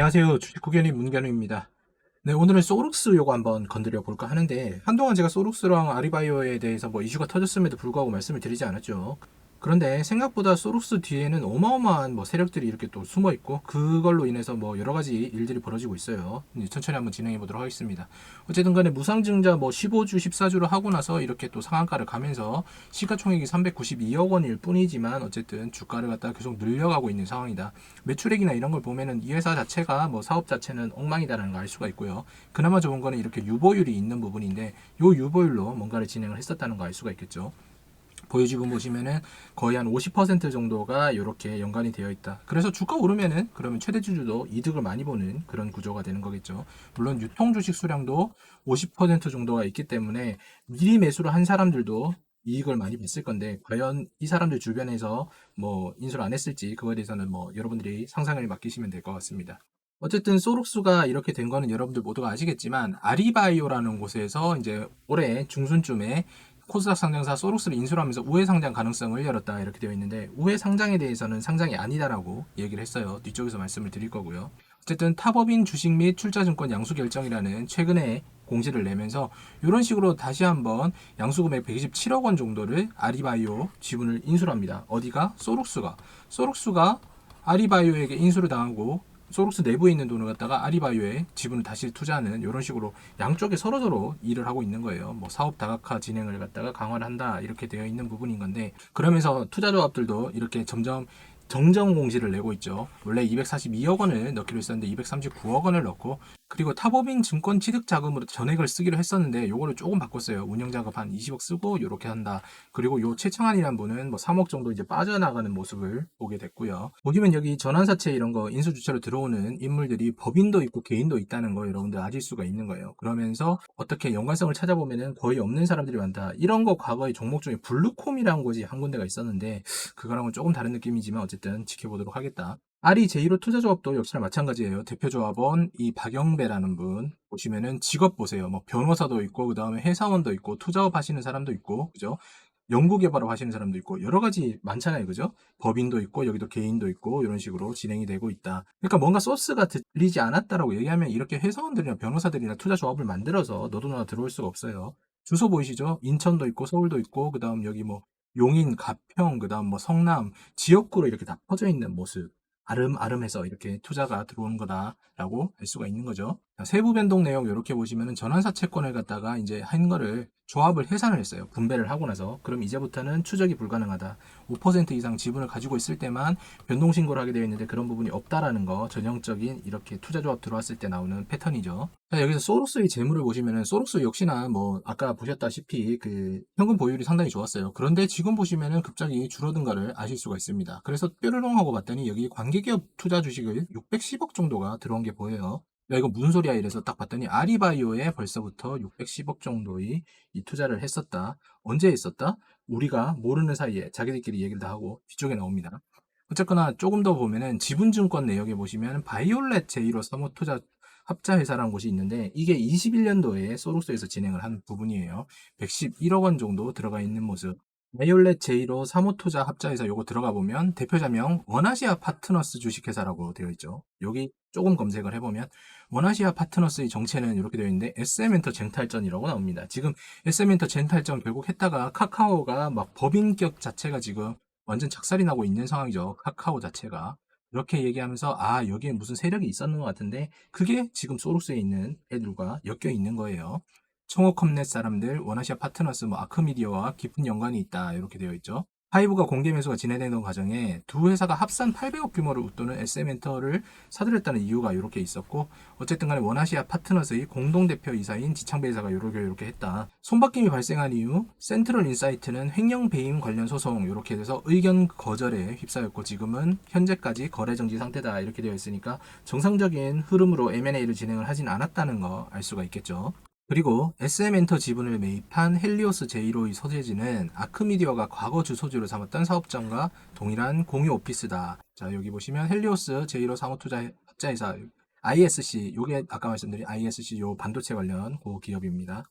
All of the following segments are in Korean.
안녕하세요. 주식구견의 문견우입니다. 네, 오늘은 소룩스 요거 한번 건드려 볼까 하는데, 한동안 제가 소룩스랑 아리바이오에 대해서 뭐 이슈가 터졌음에도 불구하고 말씀을 드리지 않았죠. 그런데 생각보다 소룩스 뒤에는 어마어마한 뭐 세력들이 이렇게 또 숨어 있고, 그걸로 인해서 뭐 여러 가지 일들이 벌어지고 있어요. 천천히 한번 진행해 보도록 하겠습니다. 어쨌든 간에 무상증자 뭐 15주, 14주를 하고 나서 이렇게 또 상한가를 가면서 시가총액이 392억 원일 뿐이지만 어쨌든 주가를 갖다가 계속 늘려가고 있는 상황이다. 매출액이나 이런 걸 보면은 이 회사 자체가 뭐 사업 자체는 엉망이다라는 걸 알 수가 있고요. 그나마 좋은 거는 이렇게 유보율이 있는 부분인데 요 유보율로 뭔가를 진행을 했었다는 거알 수가 있겠죠. 보여지금 보시면은 거의 한 50% 정도가 이렇게 연관이 되어 있다. 그래서 주가 오르면은 그러면 최대 주주도 이득을 많이 보는 그런 구조가 되는 거겠죠. 물론 유통 주식 수량도 50% 정도가 있기 때문에 미리 매수를 한 사람들도 이익을 많이 봤을 건데 과연 이 사람들 주변에서 뭐 인수를 안 했을지 그거에 대해서는 뭐 여러분들이 상상을 맡기시면 될 것 같습니다. 어쨌든 소록수가 이렇게 된 거는 여러분들 모두가 아시겠지만 아리바이오라는 곳에서 이제 올해 중순쯤에 코스닥 상장사 소록스를 인수를 하면서 우회 상장 가능성을 열었다 이렇게 되어 있는데 우회 상장에 대해서는 상장이 아니다라고 얘기를 했어요. 뒤쪽에서 말씀을 드릴 거고요. 어쨌든 타법인 주식 및 출자증권 양수 결정이라는 최근에 공시를 내면서 이런 식으로 다시 한번 양수금액 127억 원 정도를 아리바이오 지분을 인수를 합니다. 어디가? 소록스가. 소록스가 아리바이오에게 인수를 당하고 소록스 내부에 있는 돈을 갖다가 아리바이오에 지분을 다시 투자하는 이런 식으로 양쪽에 서로서로 일을 하고 있는 거예요. 뭐 사업 다각화 진행을 갖다가 강화를 한다 이렇게 되어 있는 부분인 건데 그러면서 투자 조합들도 이렇게 점점 정정 공시를 내고 있죠. 원래 242억 원을 넣기로 했었는데 239억 원을 넣고 그리고 타법인 증권 취득 자금으로 전액을 쓰기로 했었는데 요거를 조금 바꿨어요. 운영 자금 한 20억 쓰고 이렇게 한다. 그리고 요 최창한이라는 분은 뭐 3억 정도 이제 빠져나가는 모습을 보게 됐고요. 보시면 여기 전환사채 이런 거 인수 주체로 들어오는 인물들이 법인도 있고 개인도 있다는 거 여러분들 아실 수가 있는 거예요. 그러면서 어떻게 연관성을 찾아보면은 거의 없는 사람들이 많다. 이런 거 과거의 종목 중에 블루콤이라는 곳이 한 군데가 있었는데 그거랑은 조금 다른 느낌이지만 어쨌든 지켜보도록 하겠다. 아리 제1호 투자조합도 역시나 마찬가지예요. 대표조합원 이 박영배라는 분 보시면은 직업 보세요. 뭐 변호사도 있고 그 다음에 회사원도 있고 투자업 하시는 사람도 있고 그죠? 연구개발을 하시는 사람도 있고 여러 가지 많잖아요. 그죠? 법인도 있고 여기도 개인도 있고 이런 식으로 진행이 되고 있다. 그러니까 뭔가 소스가 들리지 않았다라고 얘기하면 이렇게 회사원들이나 변호사들이나 투자조합을 만들어서 너도 나도 들어올 수가 없어요. 주소 보이시죠? 인천도 있고 서울도 있고 그 다음 여기 뭐 용인, 가평, 그 다음 뭐 성남 지역구로 이렇게 다 퍼져 있는 모습. 아름아름해서 이렇게 투자가 들어오는 거다라고 알 수가 있는 거죠. 자, 세부 변동 내용 이렇게 보시면은 전환사 채권을 갖다가 이제 한 거를 조합을 해산을 했어요. 분배를 하고 나서 그럼 이제부터는 추적이 불가능하다. 5% 이상 지분을 가지고 있을 때만 변동 신고를 하게 되어 있는데 그런 부분이 없다라는 거 전형적인 이렇게 투자 조합 들어왔을 때 나오는 패턴이죠. 자, 여기서 소록스의 재물을 보시면은 소록스 역시나 뭐 아까 보셨다시피 그 현금 보유율이 상당히 좋았어요. 그런데 지금 보시면은 갑자기 줄어든 거를 아실 수가 있습니다. 그래서 뾰로롱 하고 봤더니 여기 관계기업 투자 주식을 610억 정도가 들어온 게 보여요. 야 이거 무슨 소리야 이래서 딱 봤더니 아리바이오에 벌써부터 610억 정도의 이 투자를 했었다. 언제 했었다? 우리가 모르는 사이에 자기들끼리 얘기를 다 하고 뒤쪽에 나옵니다. 어쨌거나 조금 더 보면은 지분증권 내역에 보시면 바이올렛 제1호 사모 투자 합자회사라는 곳이 있는데 이게 21년도에 소록스에서 진행을 한 부분이에요. 111억 원 정도 들어가 있는 모습. 바이올렛 제1호 사모투자 합자회사 요거 들어가 보면 대표자명 원아시아 파트너스 주식회사라고 되어 있죠. 여기 조금 검색을 해보면 원아시아 파트너스의 정체는 이렇게 되어 있는데 SM엔터 쟁탈전이라고 나옵니다. 지금 SM엔터 쟁탈전 결국 했다가 카카오가 막 법인격 자체가 지금 완전 작살이 나고 있는 상황이죠. 카카오 자체가. 이렇게 얘기하면서 아 여기에 무슨 세력이 있었는 것 같은데 그게 지금 소록스에 있는 애들과 엮여 있는 거예요. 청호컴넷 사람들, 원아시아 파트너스, 뭐 아크미디어와 깊은 연관이 있다 이렇게 되어 있죠. 하이브가 공개 매수가 진행되는 과정에 두 회사가 합산 800억 규모를 웃도는 SM엔터를 사들였다는 이유가 이렇게 있었고 어쨌든 간에 원아시아 파트너스의 공동대표 이사인 지창배 이사가 이렇게 이렇게 했다. 손바뀜이 발생한 이후 센트럴 인사이트는 횡령 배임 관련 소송 이렇게 돼서 의견 거절에 휩싸였고 지금은 현재까지 거래 정지 상태다 이렇게 되어 있으니까 정상적인 흐름으로 M&A를 진행을 하진 않았다는 거 알 수가 있겠죠. 그리고 SM엔터 지분을 매입한 헬리오스 제1호의 소재지는 아크미디어가 과거 주소지로 삼았던 사업장과 동일한 공유 오피스다. 자, 여기 보시면 헬리오스 제1호 사모투자 합자회사 ISC, 요게 아까 말씀드린 ISC 요 반도체 관련 그 기업입니다.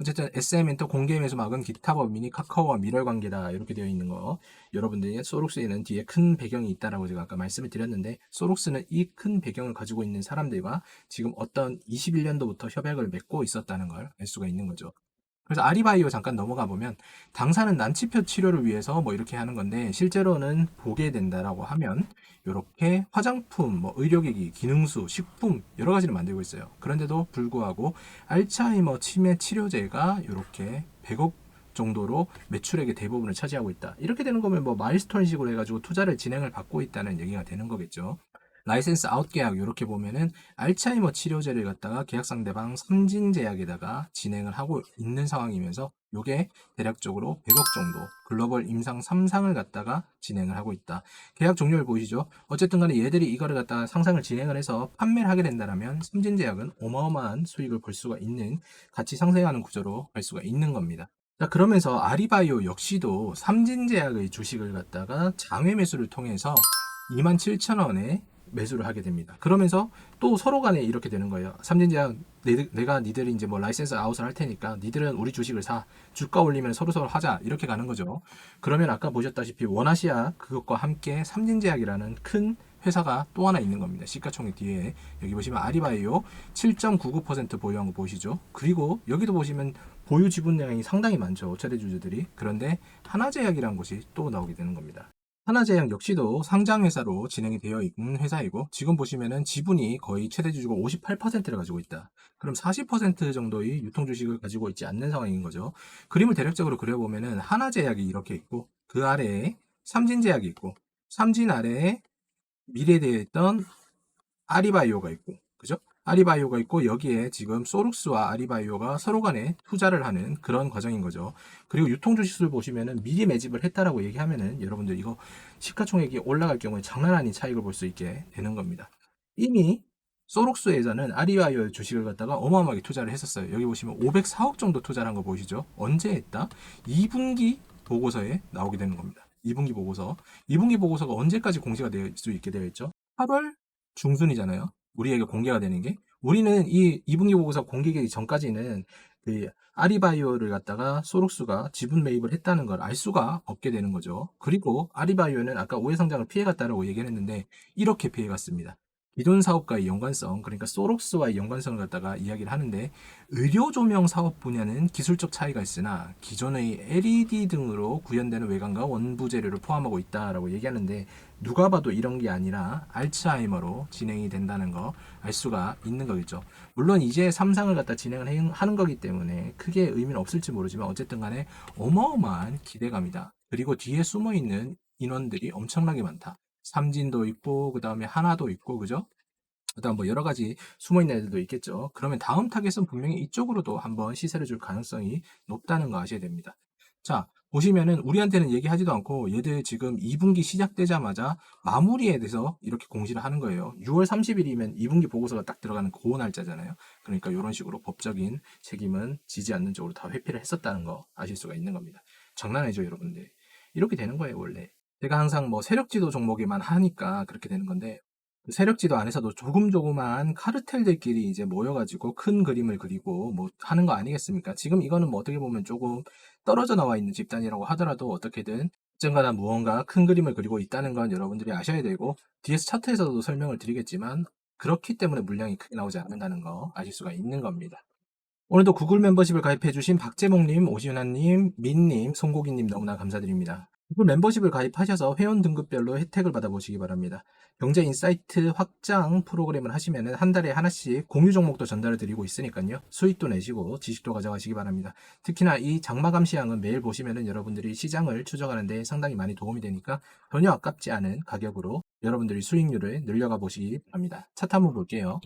어쨌든 SM엔터 공개 매수 막은 기타 법인이 카카오와 밀월 관계다 이렇게 되어 있는 거 여러분들이 소록스에는 뒤에 큰 배경이 있다라고 제가 아까 말씀을 드렸는데 소록스는 이 큰 배경을 가지고 있는 사람들과 지금 어떤 21년도부터 협약을 맺고 있었다는 걸 알 수가 있는 거죠. 그래서 아리바이오 잠깐 넘어가 보면 당사는 난치표 치료를 위해서 뭐 이렇게 하는 건데 실제로는 보게 된다라고 하면 이렇게 화장품, 뭐 의료기기, 기능수, 식품 여러 가지를 만들고 있어요. 그런데도 불구하고 알츠하이머 치매 치료제가 이렇게 100억 정도로 매출액의 대부분을 차지하고 있다. 이렇게 되는 거면 뭐 마일스톤식으로 해가지고 투자를 진행을 받고 있다는 얘기가 되는 거겠죠. 라이센스 아웃 계약 이렇게 보면은 알츠하이머 치료제를 갖다가 계약 상대방 삼진제약에다가 진행을 하고 있는 상황이면서 요게 대략적으로 100억 정도 글로벌 임상 3상을 갖다가 진행을 하고 있다. 계약 종료를 보이시죠? 어쨌든 간에 얘들이 이거를 갖다가 상상을 진행을 해서 판매를 하게 된다면 삼진제약은 어마어마한 수익을 볼 수가 있는 같이 상생하는 구조로 갈 수가 있는 겁니다. 자, 그러면서 아리바이오 역시도 삼진제약의 주식을 갖다가 장외 매수를 통해서 27,000원에 매수를 하게 됩니다. 그러면서 또 서로 간에 이렇게 되는 거예요. 삼진제약 내, 내가 니들이 이제 뭐 라이센스 아웃을 할 테니까 니들은 우리 주식을 사 주가 올리면 서로 서로 하자 이렇게 가는 거죠. 그러면 아까 보셨다시피 원아시아 그것과 함께 삼진제약이라는 큰 회사가 또 하나 있는 겁니다. 시가총액 뒤에 여기 보시면 아리바이오 7.99% 보유한 거 보시죠. 그리고 여기도 보시면 보유 지분량이 상당히 많죠. 최대 주주들이. 그런데 하나제약이라는 곳이 또 나오게 되는 겁니다. 하나제약 역시도 상장회사로 진행이 되어 있는 회사이고 지금 보시면은 지분이 거의 최대 주주가 58%를 가지고 있다. 그럼 40% 정도의 유통 주식을 가지고 있지 않는 상황인 거죠. 그림을 대략적으로 그려보면은 하나제약이 이렇게 있고 그 아래에 삼진제약이 있고 삼진 아래에 미래되어 있던 아리바이오가 있고 그죠? 아리바이오가 있고 여기에 지금 소룩스와 아리바이오가 서로 간에 투자를 하는 그런 과정인 거죠. 그리고 유통 주식수를 보시면은 미리 매집을 했다라고 얘기하면은 여러분들 이거 시가총액이 올라갈 경우에 장난 아닌 차익을 볼 수 있게 되는 겁니다. 이미 소록스에서는 아리바이오 주식을 갖다가 어마어마하게 투자를 했었어요. 여기 보시면 504억 정도 투자를 한 거 보이시죠? 언제 했다? 2분기 보고서에 나오게 되는 겁니다. 2분기 보고서. 2분기 보고서가 언제까지 공시가 될 수 있게 되어 있죠? 8월 중순이잖아요. 우리에게 공개가 되는 게 우리는 이 2분기 보고서 공개되기 전까지는 그 아리바이오를 갖다가 소록스가 지분 매입을 했다는 걸 알 수가 없게 되는 거죠. 그리고 아리바이오는 아까 오해 상장을 피해갔다라고 얘기를 했는데 이렇게 피해갔습니다. 기존 사업과의 연관성, 그러니까 소록스와의 연관성을 갖다가 이야기를 하는데 의료 조명 사업 분야는 기술적 차이가 있으나 기존의 LED 등으로 구현되는 외관과 원부 재료를 포함하고 있다라고 얘기하는데 누가 봐도 이런 게 아니라 알츠하이머로 진행이 된다는 거 알 수가 있는 거겠죠. 물론 이제 3상을 갖다 진행을 해- 하는 거기 때문에 크게 의미는 없을지 모르지만 어쨌든 간에 어마어마한 기대감이다. 그리고 뒤에 숨어 있는 인원들이 엄청나게 많다. 삼진도 있고 그 다음에 하나도 있고 그죠? 그다음 뭐 여러 가지 숨어 있는 애들도 있겠죠. 그러면 다음 타겟은 분명히 이쪽으로도 한번 시세를 줄 가능성이 높다는 거 아셔야 됩니다. 자, 보시면은 우리한테는 얘기하지도 않고 얘들 지금 2분기 시작되자마자 마무리에 대해서 이렇게 공시를 하는 거예요. 6월 30일이면 2분기 보고서가 딱 들어가는 그 날짜잖아요. 그러니까 이런 식으로 법적인 책임은 지지 않는 쪽으로 다 회피를 했었다는 거 아실 수가 있는 겁니다. 장난 아니죠, 여러분들. 이렇게 되는 거예요, 원래. 제가 항상 뭐 세력지도 종목에만 하니까 그렇게 되는 건데 그 세력지도 안에서도 조금 조그만 카르텔들끼리 이제 모여가지고 큰 그림을 그리고 뭐 하는 거 아니겠습니까? 지금 이거는 뭐 어떻게 보면 조금 떨어져 나와 있는 집단이라고 하더라도 어떻게든 언젠가나 무언가 큰 그림을 그리고 있다는 건 여러분들이 아셔야 되고 뒤에서 차트에서도 설명을 드리겠지만 그렇기 때문에 물량이 크게 나오지 않는다는 거 아실 수가 있는 겁니다. 오늘도 구글 멤버십을 가입해주신 박재목님, 오시윤아님, 민님, 송고기님 너무나 감사드립니다. 구글 멤버십을 가입하셔서 회원 등급별로 혜택을 받아보시기 바랍니다. 경제 인사이트 확장 프로그램을 하시면 한 달에 하나씩 공유 종목도 전달을 드리고 있으니까요. 수익도 내시고 지식도 가져가시기 바랍니다. 특히나 이 장마감 시향은 매일 보시면 여러분들이 시장을 추적하는 데 상당히 많이 도움이 되니까 전혀 아깝지 않은 가격으로 여러분들이 수익률을 늘려가 보시기 바랍니다. 차트 한번 볼게요.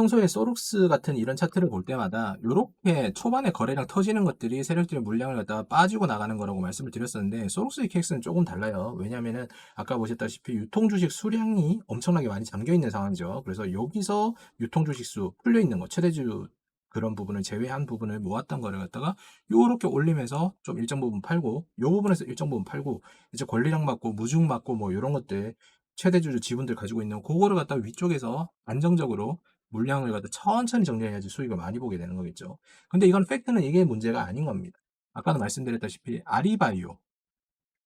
평소에 소룩스 같은 이런 차트를 볼 때마다 이렇게 초반에 거래량 터지는 것들이 세력들의 물량을 갖다가 빠지고 나가는 거라고 말씀을 드렸었는데 소룩스의 케이스는 조금 달라요. 왜냐면은 아까 보셨다시피 유통 주식 수량이 엄청나게 많이 잠겨 있는 상황이죠. 그래서 여기서 유통 주식 수 풀려 있는 거 최대주 그런 부분을 제외한 부분을 모았던 거를 갖다가 요렇게 올리면서 좀 일정 부분 팔고 요 부분에서 일정 부분 팔고 이제 권리랑 맞고 무중 맞고 뭐 요런 것들 최대주주 지분들 가지고 있는 그거를 갖다가 위쪽에서 안정적으로 물량을 갖다 천천히 정리해야지 수익을 많이 보게 되는 거겠죠. 근데 이건 팩트는 이게 문제가 아닌 겁니다. 아까도 말씀드렸다시피 아리바이오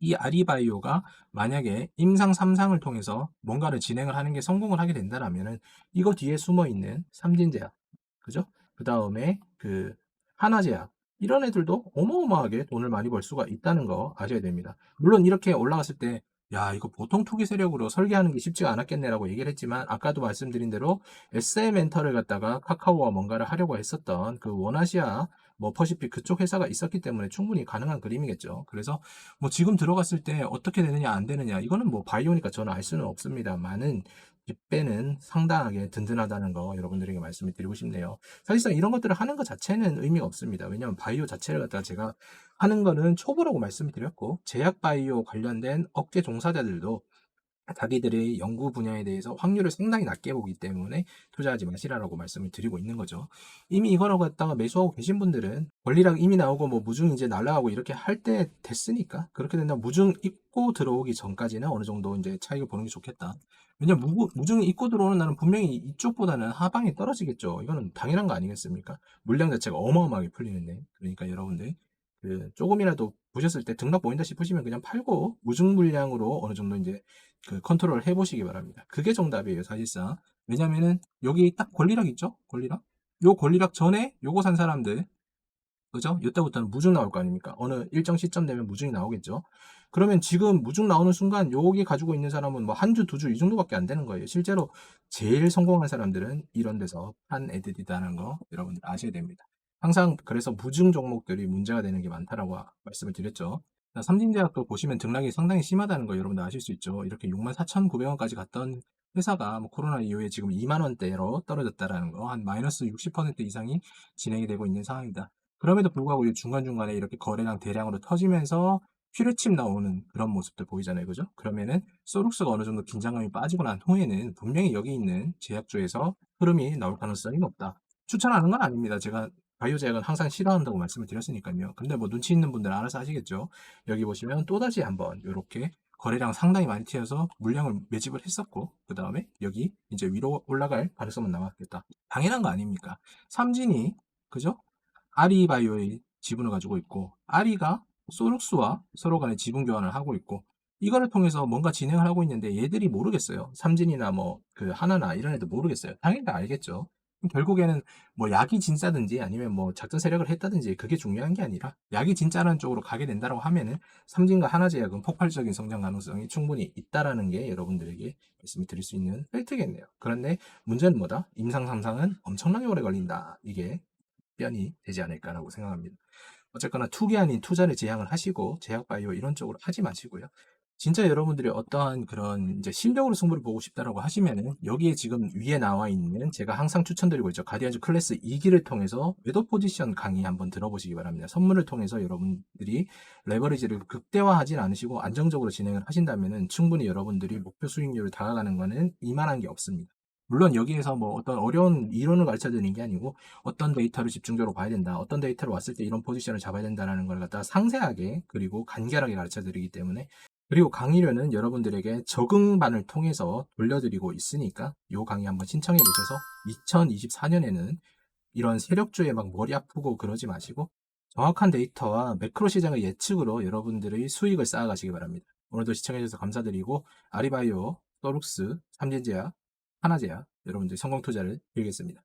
이 아리바이오가 만약에 임상 3상을 통해서 뭔가를 진행을 하는 게 성공을 하게 된다라면은 이거 뒤에 숨어 있는 삼진제약, 그죠? 그 다음에 그 하나제약 이런 애들도 어마어마하게 돈을 많이 벌 수가 있다는 거 아셔야 됩니다. 물론 이렇게 올라갔을 때 야, 이거 보통 투기 세력으로 설계하는 게 쉽지가 않았겠네라고 얘기를 했지만 아까도 말씀드린 대로 SM엔터를 갖다가 카카오와 뭔가를 하려고 했었던 그 원아시아 뭐 퍼시픽 그쪽 회사가 있었기 때문에 충분히 가능한 그림이겠죠. 그래서 뭐 지금 들어갔을 때 어떻게 되느냐 안 되느냐 이거는 뭐 바이오니까 저는 알 수는 없습니다만은 뒷배는 상당하게 든든하다는 거 여러분들에게 말씀을 드리고 싶네요. 사실상 이런 것들을 하는 것 자체는 의미가 없습니다. 왜냐하면 바이오 자체를 갖다가 제가 하는 거는 초보라고 말씀을 드렸고 제약 바이오 관련된 업계 종사자들도 자기들의 연구 분야에 대해서 확률을 상당히 낮게 보기 때문에 투자하지 마시라라고 말씀을 드리고 있는 거죠. 이미 이거라고 갖다가 매수하고 계신 분들은 권리락 이미 나오고 뭐 무중 이제 날라가고 이렇게 할 때 됐으니까 그렇게 된다면 무중 입고 들어오기 전까지는 어느 정도 이제 차익을 보는 게 좋겠다. 왜냐면 무, 무중이 입고 들어오는 날은 분명히 이쪽보다는 하방이 떨어지겠죠. 이거는 당연한 거 아니겠습니까? 물량 자체가 어마어마하게 풀리는데. 그러니까 여러분들 그 조금이라도 보셨을 때 등락 보인다 싶으시면 그냥 팔고 무중 물량으로 어느 정도 이제 그 컨트롤 해보시기 바랍니다. 그게 정답이에요, 사실상. 왜냐면은 여기 딱 권리락 있죠? 권리락? 요 권리락 전에 요거 산 사람들 그죠? 이때부터는 무중 나올 거 아닙니까? 어느 일정 시점 되면 무중이 나오겠죠. 그러면 지금 무중 나오는 순간 여기 가지고 있는 사람은 뭐 한 주, 두 주 이 정도밖에 안 되는 거예요. 실제로 제일 성공한 사람들은 이런 데서 판 애들이다는 거 여러분들 아셔야 됩니다. 항상 그래서 무중 종목들이 문제가 되는 게 많다라고 말씀을 드렸죠. 삼진제약도 보시면 등락이 상당히 심하다는 거 여러분들 아실 수 있죠. 이렇게 64,900원까지 갔던 회사가 뭐 코로나 이후에 지금 2만 원대로 떨어졌다라는 거, 한 마이너스 60% 이상이 진행이 되고 있는 상황이다. 그럼에도 불구하고 중간중간에 이렇게 거래량 대량으로 터지면서 휘르침 나오는 그런 모습들 보이잖아요. 그죠? 그러면은 소룩스가 어느 정도 긴장감이 빠지고 난 후에는 분명히 여기 있는 제약주에서 흐름이 나올 가능성이 높다. 추천하는 건 아닙니다. 제가 바이오 제약은 항상 싫어한다고 말씀을 드렸으니까요. 근데 뭐 눈치 있는 분들은 알아서 하시겠죠. 여기 보시면 또다시 한번 이렇게 거래량 상당히 많이 튀어서 물량을 매집을 했었고 그 다음에 여기 이제 위로 올라갈 가능성은 남았겠다. 당연한 거 아닙니까? 삼진이 그죠? 아리바이오의 지분을 가지고 있고 아리가 소룩스와 서로 간에 지분 교환을 하고 있고 이거를 통해서 뭔가 진행을 하고 있는데 얘들이 모르겠어요. 삼진이나 뭐 그 하나나 이런 애들 모르겠어요. 당연히 알겠죠. 결국에는 뭐 약이 진짜든지 아니면 뭐 작전 세력을 했다든지 그게 중요한 게 아니라 약이 진짜라는 쪽으로 가게 된다고 하면은 삼진과 하나제약은 폭발적인 성장 가능성이 충분히 있다라는 게 여러분들에게 말씀을 드릴 수 있는 팩트겠네요. 그런데 문제는 뭐다? 임상 3상은 엄청나게 오래 걸린다. 이게 변이 되지 않을까라고 생각합니다. 어쨌거나 투기 아닌 투자를 제약을 하시고 제약바이오 이런 쪽으로 하지 마시고요. 진짜 여러분들이 어떠한 그런 이제 실력으로 승부를 보고 싶다라고 하시면은 여기에 지금 위에 나와 있는 제가 항상 추천드리고 있죠. 가디언즈 클래스 2기를 통해서 웨더 포지션 강의 한번 들어보시기 바랍니다. 선물을 통해서 여러분들이 레버리지를 극대화하진 않으시고 안정적으로 진행을 하신다면은 충분히 여러분들이 목표 수익률을 다가가는 거는 이만한 게 없습니다. 물론 여기에서 뭐 어떤 어려운 이론을 가르쳐 드리는 게 아니고 어떤 데이터를 집중적으로 봐야 된다. 어떤 데이터를 왔을 때 이런 포지션을 잡아야 된다는 걸 갖다가 상세하게 그리고 간결하게 가르쳐 드리기 때문에 그리고 강의료는 여러분들에게 적응반을 통해서 돌려드리고 있으니까 이 강의 한번 신청해 보셔서 2024년에는 이런 세력주에 막 머리 아프고 그러지 마시고 정확한 데이터와 매크로 시장의 예측으로 여러분들의 수익을 쌓아가시기 바랍니다. 오늘도 시청해주셔서 감사드리고 아리바이오, 소룩스, 삼진제약, 하나제약 여러분들 성공 투자를 빌겠습니다.